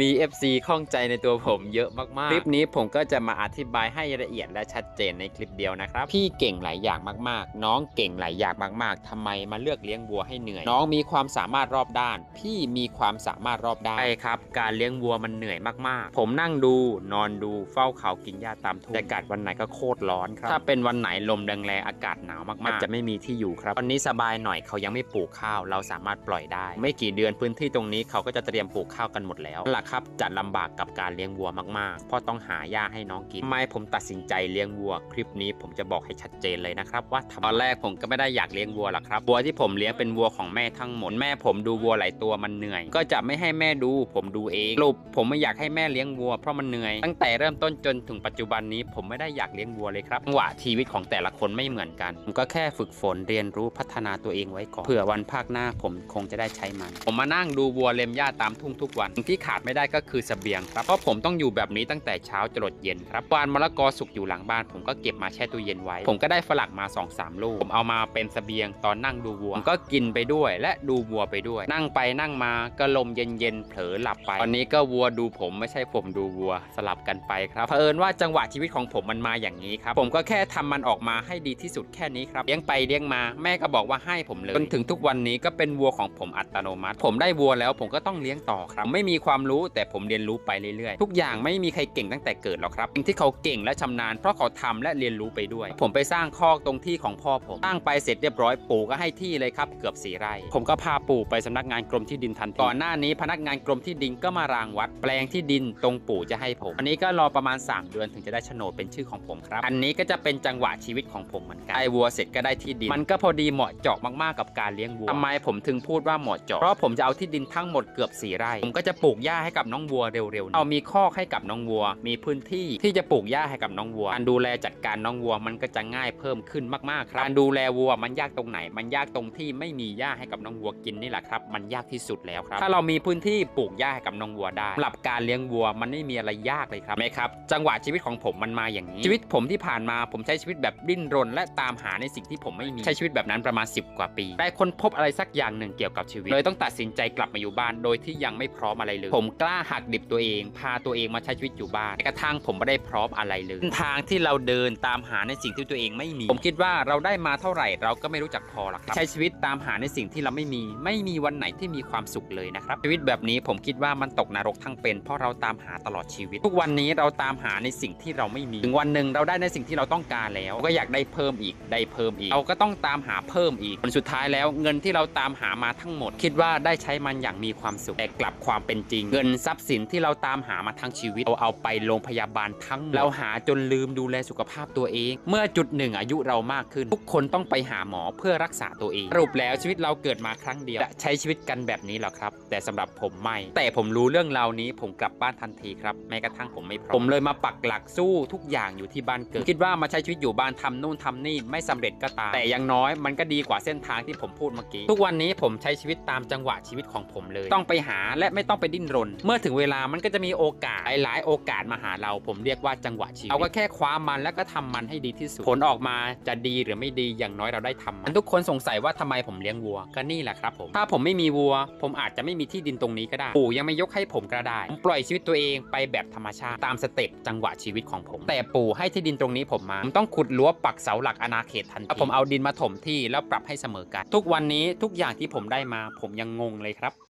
มี FC ข้องใจในตัวผมเยอะมากๆ คลิปนี้ผมก็จะมาอธิบายให้ละเอียดและชัดเจนในคลิปเดียวนะครับ พี่เก่งหลายอย่างมากๆ น้องเก่งหลายอย่างมากๆทำไมมาเลือกเลี้ยงวัวให้เหนื่อย น้องมีความสามารถรอบด้าน พี่มีความสามารถรอบด้านใช่ครับ การเลี้ยงวัวมันเหนื่อยมากๆ ผมนั่งดูนอนดูเฝ้าเขากินหญ้าตามทุ่งแต่อากาศวันไหนก็โคตรร้อนครับ ถ้าเป็นวันไหนลมแรงๆอากาศหนาวมากๆ จะไม่มีที่อยู่ครับวันนี้สบายหน่อยเขายังไม่ปลูกข้าว เราสามารถปล่อยได้ ไม่กี่เดือนพื้นที่ตรงนี้เขาก็จะเตรียมปลูกข้าวกันหมดแล้วนั่นแหละครับจะลำบากกับการเลี้ยงวัวมากๆ เพราะต้องหาหญ้าให้น้องกินทำไมผมตัดสินใจเลี้ยงวัว คลิปนี้ผมจะบอกให้ชัดเจนเลยนะครับว่าตอนแรกผมก็ไม่ได้อยากเลี้ยงวัวหรอกครับวัวที่ผมเลี้ยงเป็นวัวของแม่ทั้งหมดแม่ผมดูวัวหลายตัวมันเหนื่อย ก็จะไม่ให้แม่ดู ผมดูเองรุปผมไม่อยากให้แม่เลี้ยงวัวเพราะมันเหนื่อย ตั้งแต่เริ่มต้นจนถึงปัจจุบันนี้ ผมไม่ได้อยากเลี้ยงวัวเลยครับจังหวะชีวิตของแต่ละคนไม่เหมือนกัน ผมก็แค่ฝึกฝนเรียนรู้พัฒนาตัวเองไว้ก่อนเผื่อวันภาคหน้าผมคงจะได้ใช้มัน ผมมานั่งดูวัวเล็มหญ้าตามทุ่งทุกวันที่ขาดไม่ได้ก็คือสเสบียงครับเพราะผมต้องอยู่แบบนี้ตั้งแต่เช้าจรดเย็นครับวานมะละกอสุกอยู่หลังบ้าน ผมก็เก็บมาแช่ตู้เย็นไว้ ผมก็ได้ฝรั่งมา2อสามลูก ผมเอามาเป็นสเสบียงตอนนั่งดูวัวผมก็กินไปด้วย และดูวัวไปด้วย นั่งไปนั่งมาก็ลมเย็นๆเผลอหลับไป ตอนนี้ก็วัวดูผมไม่ใช่ผมดูวัวสลับกันไปครับเผอิญว่าจังหวะชีวิตของผมมันมาอย่างนี้ครับผมก็แค่ทำมันออกมาให้ดีที่สุดแค่นี้ครับเลี้ยงไปเลี้ยงมาแม่ก็บอกว่าให้ผมเลยจนถึงทุกวันนี้ก็เป็นวัวของผมอัตโนมัติ ผมได้วัวแล้วผมก็ต้องเลี้ยงต่อครับไม่มีความรู้แต่ผมเรียนรู้ไปเรื่อยๆ ทุกอย่างไม่มีใครเก่งตั้งแต่เกิดหรอกครับสิ่งที่เขาเก่งและชำนาญเพราะเขาทำและเรียนรู้ไปด้วย ผมไปสร้างคอกตรงที่ของพ่อผมสร้างไปเสร็จเรียบร้อยปู่ก็ให้ที่เลยครับเกือบสี่ไร่ ผมก็พาปู่ไปสำนักงานกรมที่ดินทันทีก่อนหน้านี้พนักงานกรมที่ดินก็มารางวัด แปลงที่ดินตรงปู่จะให้ผมอันนี้ก็รอประมาณ 3 เดือนถึงจะได้โฉนดเป็นชื่อของผมครับ อันนี้ก็จะเป็นจังหวะชีวิตของผมเหมือนกันไอ้วัวเสร็จก็ได้ที่ดิน มันก็พอดีเหมาะเจาะมากๆกับการเลี้ยงวัวทำไมผมถึงพูดว่าเหมาะเจาะเพราะผมจะเอาที่ดินทั้งหมดเกือบ4ไร่ผมก็จะปลูกหญ้าให้กับน้องวัวเร็วๆเอามีคอกให้กับน้องวัว มีพื้นที่ที่จะปลูกหญ้าให้กับน้องวัว การดูแลจัดการน้องวัวมันก็จะง่ายเพิ่มขึ้นมากๆครับการดูแลวัวมันยากตรงไหน มันยากตรงที่ไม่มีหญ้าให้กับน้องวัวกินนี่แหละครับ มันยากที่สุดแล้วครับ ถ้าเรามีพื้นที่ปลูกหญ้าให้กับน้องวัวได้สำหรับการเลี้ยงวัวมันไม่มีอะไรยากเลยครับไหมครับ จังหวะชีวิตของผมมันมาอย่างนี้ ชีวิตผมที่ผ่านมาผมใช้ชีวิตแบบดิ้นรน และตามหาในสิ่งที่ผมไม่มีใช้ชีวิตแบบนั้นประมาณ 10 กว่าปีได้ค้นพบอะไรสักอย่างหนึ่งเกี่ยวกับชีวิตเลยต้องตัดสินใจกลับมาอยู่บ้านโดยที่ยังไม่พร้อมอะไรเลยผมกล้าหักดิบตัวเอง พาตัวเองมาใช้ชีวิตอยู่บ้านกระทั่งผมไม่ได้พร้อมอะไรเลยทางที่เราเดินตามหาในสิ่งที่ตัวเองไม่มี ผมคิดว่าเราได้มาเท่าไหร่ เราก็ไม่รู้จักพอหรอกครับใช้ชีวิตตามหาในสิ่งที่เราไม่มี ไม่มีวันไหนที่มีความสุขเลยนะครับชีวิตแบบนี้ผมคิดว่ามันตกนรกทั้งเป็น เพราะเราตามหาตลอดชีวิต ทุกวันนี้เราตามหาในสิ่งที่เราไม่มีถึงวันหนึ่งเราได้ในสิ่งที่เราต้องการแล้ว ก็อยากได้เพิ่มอีกได้เพิ่มอีก เราก็ต้องตามหาเพิ่มอีกผลสุดท้ายแล้ว เงินที่เราตามหามาทั้งหมด คิดว่าได้ใช้มันอย่างมีความสุขแต่กลับความเป็นจริงเงินทรัพย์สินที่เราตามหามาทั้งชีวิตเราเอาไปโรงพยาบาลทั้งเราหาจนลืมดูแลสุขภาพตัวเอง เมื่อจุดหนึ่งอายุเรามากขึ้น ทุกคนต้องไปหาหมอเพื่อรักษาตัวเองสรุปแล้วชีวิตเราเกิดมาครั้งเดียวจะใช้ชีวิตกันแบบนี้หรอครับ แต่สำหรับผมไม่ แต่ผมรู้เรื่องราวนี้ผมกลับบ้านทันทีครับแม้กระทั่งผมไม่พร้อมผมเลยมาปักหลักสู้ทุกอย่างอยู่ที่บ้านเกิด คิดว่ามาใช้ชีวิตอยู่บ้านทำนู่นทำนี่ไม่สำเร็จก็ตามแต่อยังน้อยมันก็ดีกว่าเส้นทางที่ผมพูดเมื่อกี้ทุกวันนี้ผมใช้ชีวิตตามจังหวะชีวิตของผมเลย ต้องไปหาและไม่ต้องไปดิ้นรนเมื่อถึงเวลามันก็จะมีโอกาสหลายๆโอกาสมาหาเรา ผมเรียกว่าจังหวะชีวิตเราก็แค่คว้ามันแล้วก็ทำมันให้ดีที่สุดผลออกมาจะดีหรือไม่ดีอย่างน้อยเราได้ทำมันทุกคนสงสัยว่าทำไมผมเลี้ยงวัวก็นี่แหละครับผมถ้าผมไม่มีวัว ผมอาจจะไม่มีที่ดินตรงนี้ก็ได้ปู่ยังไม่ยกให้ผมก็ได้ผมปล่อยชีวิตตัวเองไปแบบธรรมชาติตามสเต็ปจังหวะชีวิตของผม แต่ปู่ให้ที่ดินตรงนี้ผมมาผมต้องขุดรั้วปักเสาหลักอาณาเขตทันทีแล้วผมเอาดินมาถมที่แล้วปรับให้เสมอกัน ทุกวันนี้ทุกอย่างที่ผมได้มา ผมยังงงเลยครับ